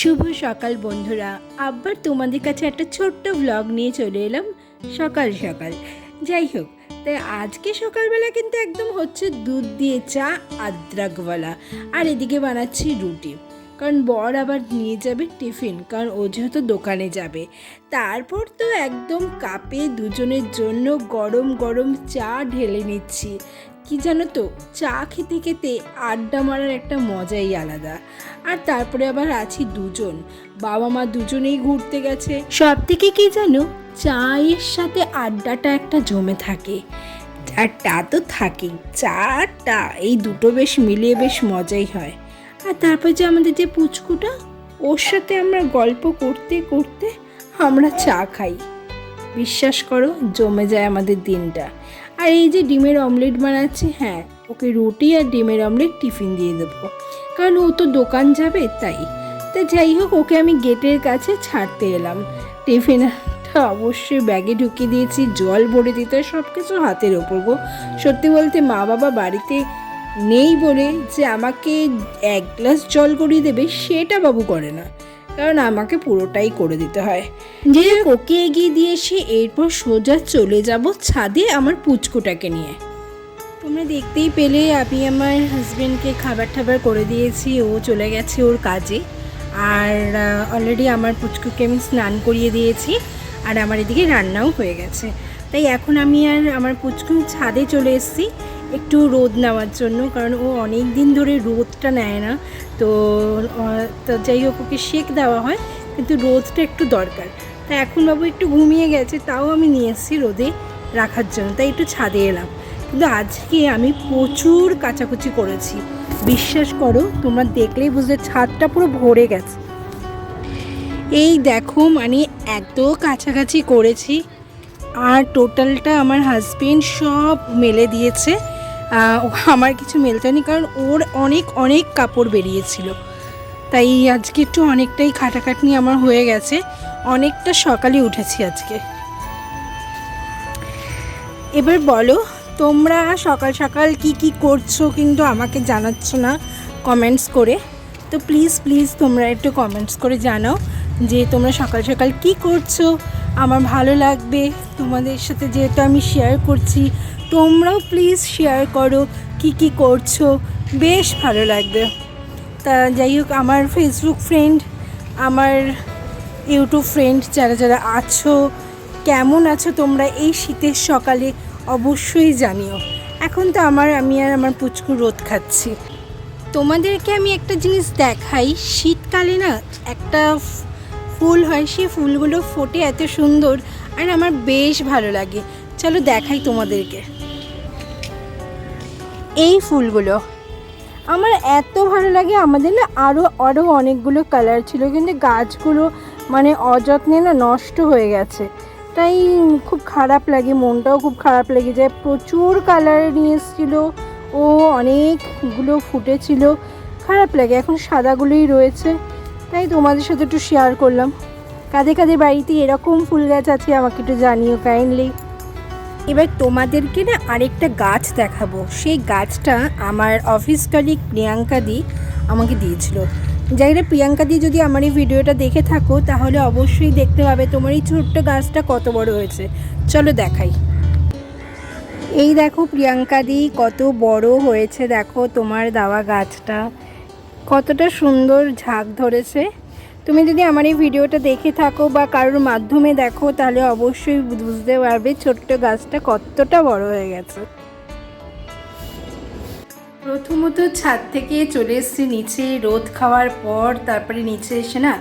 শুভ সকাল বন্ধুরা। আবার তোমাদের কাছে একটা ছোট্ট ব্লগ নিয়ে চলে এলাম সকাল সকাল। যাই হোক, তাই আজকে সকালবেলা কিন্তু একদম হচ্ছে দুধ দিয়ে চা আদ্রাকওয়ালা আর এদিকে বানাচ্ছি রুটি। কারণ বর আবার নিয়ে যাবে টিফিন, কারণ ও যেহেতু দোকানে যাবে। তারপর তো একদম কাপে দুজনের জন্য গরম গরম চা ঢেলে নিচ্ছি। কি জানো তো? চা খেতে খেতে আড্ডা মারার একটা মজাই আলাদা। আর তারপরে আবার আছি দুজন। বাবা মা দুজনেই ঘুরতে গেছে। সব থেকে কি জানো? চায়ের সাথে আড্ডাটা একটা জমে থাকে। আর টা তো থাকেই। চা টা, এই দুটো বেশ মিলিয়ে বেশ মজাই হয়। আর তারপর যে আমাদের যে পুচকুটা, ওর সাথে আমরা গল্প করতে করতে আমরা চা খাই। বিশ্বাস করো, জমে যায় আমাদের দিনটা। আর এই যে ডিমের অমলেট বানাচ্ছি হ্যাঁ ওকে রুটি আর ডিমের অমলেট টিফিন দিয়ে দেবো। কারণ ও তো দোকান যাবে, তাই। তা যাই হোক, ওকে আমি গেটের কাছে ছাড়তে এলাম। টিফিনটা অবশ্যই ব্যাগে ঢুকিয়ে দিয়েছি, জল ভরে দিতে সব কিছু হাতের ওপর গো। সত্যি বলতে মা বাবা বাড়িতে নেই বলে যে আমাকে এক গ্লাস জল করিয়ে দেবে, সেটা বাবু করে না। কারণ আমাকে পুরোটাই করে দিতে হয়। যে ওকে এগিয়ে দিয়ে এসে এরপর সোজা চলে যাব ছাদে আমার পুচকুটাকে নিয়ে। তোমরা দেখতেই পেলে আমি আমার হাজব্যান্ডকে খাবার টাবার করে দিয়েছি ও চলে গেছে ওর কাজে। আর অলরেডি আমার পুচকুকে আমি স্নান করিয়ে দিয়েছি আর আমার এদিকে রান্নাও হয়ে গেছে। তাই এখন আমি আর আমার পুচকু ছাদে চলে এসেছি। একটু রোদ নেওয়ার জন্য, কারণ ও অনেক দিন ধরে রোদটা নেয় না। তো যাই হোক, ওকে শেক দেওয়া হয়, কিন্তু রোদটা একটু দরকার। তা এখন বাবু একটু ঘুমিয়ে গেছে, তাও আমি নিয়ে এসেছি রোদে রাখার জন্য। তাই একটু ছাদে এলাম। কিন্তু আজকে আমি প্রচুর কাচাকুচি করেছি। বিশ্বাস করো, তোমরা দেখলেই বুঝলে ছাদটা পুরো ভরে গেছে। এই দেখো মানে এত কাছাকাছি করেছি। আর টোটালটা আমার হাজবেন্ড সব মেলে দিয়েছে। আমার কিছু মেলতে হয়নি কারণ ওর অনেক অনেক কাপড় বেরিয়েছিল। তাই আজকে একটু অনেকটাই খাটাখাটনি আমার হয়ে গেছে। অনেকটা সকালে উঠেছি আজকে। এবার বলো, তোমরা সকাল সকাল কি কি করছ কিন্তু আমাকে জানাচ্ছ না কমেন্টস করে? তো প্লিজ প্লিজ তোমরা একটু কমেন্টস করে জানাও যে তোমরা সকাল সকাল কি করছ? আমার ভালো লাগবে। তোমাদের সাথে যেহেতু আমি শেয়ার করছি, তোমরাও প্লিজ শেয়ার করো কি কি করছ। বেশ ভালো লাগবে। তা যাই হোক, আমার ফেসবুক ফ্রেন্ড আমার ইউটিউব ফ্রেন্ড যারা যারা আছো, কেমন আছো তোমরা এই শীতের সকালে অবশ্যই জানিও। এখন তো আমার, আমি আর আমার পুচকু রোদ খাচ্ছি। তোমাদেরকে আমি একটা জিনিস দেখাই, শীতকালে না একটা ফুল হয়, সেই ফুলগুলো ফোটে এত সুন্দর আর আমার বেশ ভালো লাগে। চলো দেখাই তোমাদেরকে। এই ফুলগুলো, আমার এত ভালো লাগে, আমাদের না আরও আরও অনেকগুলো কালার ছিল, কিন্তু গাছগুলো মানে অযত্নে না নষ্ট হয়ে গেছে। তাই খুব খারাপ লাগে, মনটাও খুব খারাপ লেগে যায়। প্রচুর কালার নিয়ে এসেছিল, ও অনেকগুলো ফুটেছিল, খারাপ লাগে। এখন সাদাগুলোই রয়েছে। তাই তোমাদের সাথে একটু শেয়ার করলাম। কাদের কাদের বাড়িতে এরকম ফুল গাছ আছে, আমাকে একটু জানিও কাইন্ডলি এবার তোমাদেরকে না আরেকটা গাছ দেখাবো। সেই গাছটা আমার অফিস কলিগ প্রিয়াঙ্কা দি আমাকে দিয়েছিল। যাই না প্রিয়াঙ্কা দি, যদি আমার এই ভিডিওটা দেখে থাকো, তাহলে অবশ্যই দেখতে পাবে তোমার এই ছোট্ট গাছটা কত বড় হয়েছে। চলো দেখাই। এই দেখো প্রিয়াঙ্কা দি, কত বড় হয়েছে দেখো তোমার দেওয়া গাছটা। কতটা সুন্দর ঝাঁক ধরেছে। তুমি যদি আমার এই ভিডিওটা দেখে থাকো বা কারোর মাধ্যমে দেখো, তাহলে অবশ্যই বুঝতে পারবে ছোট্ট গাছটা কতটা বড় হয়ে গেছে। প্রথমত ছাদ থেকে চলে এসেছি নিচে, রোদ খাওয়ার পর তারপরে নিচে এসে না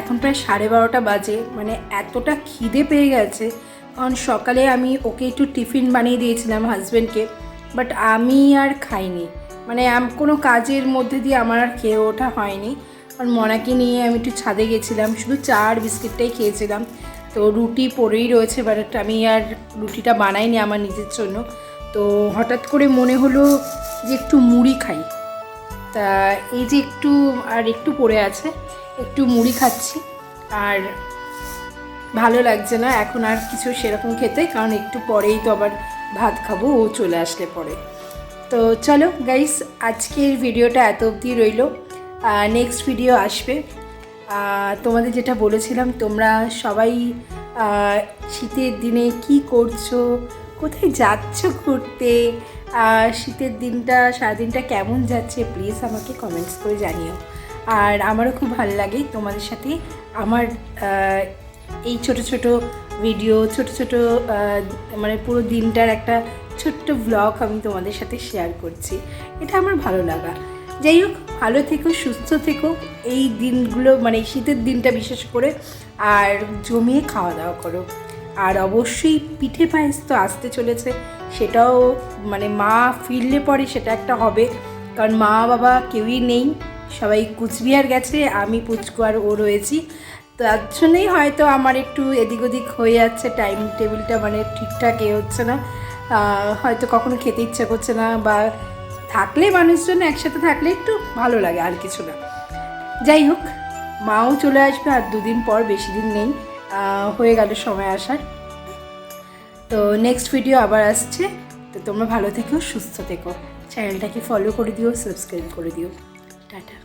এখন প্রায় সাড়ে বারোটা বাজে মানে এতটা খিদে পেয়ে গেছে। কারণ সকালে আমি ওকে একটু টিফিন বানিয়ে দিয়েছিলাম হাজব্যান্ডকে বাট আমি আর খাইনি। মানে কোনো কাজের মধ্যে দিয়ে আমার আর খেয়ে ওঠা হয়নি। কারণ মনাকে নিয়ে আমি একটু ছাদে গেছিলাম, শুধু চা আর বিস্কিটটাই খেয়েছিলাম। তো রুটি পড়েই রয়েছে বাট আমি আর রুটিটা বানাইনি আমার নিজের জন্য। তো হঠাৎ করে মনে হলো যে একটু মুড়ি খাই। তা এই যে একটু, আর একটু পড়ে আছে, একটু মুড়ি খাচ্ছি। আর ভালো লাগছে না, এখন আর কিছু সেরকম খেতে, কারণ একটু পরেই তো আবার ভাত খাব, ও চলে আসলে পরে। তো চলো গাইস আজকের ভিডিওটা এত অবধি রইল। নেক্সট ভিডিও আসবে। তোমাদের যেটা বলেছিলাম, তোমরা সবাই শীতের দিনে কি করছ, কোথায় যাচ্ছ ঘুরতে শীতের দিনটা, সারাদিনটা কেমন যাচ্ছে প্লিজ আমাকে কমেন্টস করে জানিও। আর আমারও খুব ভালো লাগে তোমাদের সাথে আমার এই ছোট ছোট ভিডিও ছোট ছোট মানে পুরো দিনটার একটা ছোট্ট ব্লগ আমি তোমাদের সাথে শেয়ার করছি। এটা আমার ভালো লাগা। যাই হোক, ভালো থেকো, সুস্থ থেকো। এই দিনগুলো মানে শীতের দিনটা বিশেষ করে, আর জমিয়ে খাওয়া দাওয়া করো। আর অবশ্যই পিঠে পায়েস তো আসতে চলেছে। সেটাও মানে মা ফিরলে পরে সেটা একটা হবে। কারণ মা বাবা কেউই নেই। সবাই কুচবিহার গেছে, আমি পুচকু আর ও রয়েছি। তার জন্যই হয়তো আমার একটু এদিক ওদিক হয়ে যাচ্ছে টাইম টেবিলটা মানে ঠিকঠাক এ হচ্ছে না। হয়তো কখনো খেতে ইচ্ছা করছে না বা থাকলে মানুষজন একসাথে থাকলে একটু ভালো লাগে আর কিছু না। যাই হোক, মাও চলে আসবে আর দুদিন পর বেশি দিন নেই হয়ে গেল সময় আসার। তো নেক্সট ভিডিও আবার আসছে। তো তোমরা ভালো থেকো, সুস্থ থেকো। চ্যানেলটাকে ফলো করে দিও সাবস্ক্রাইব করে দিও। টাটা।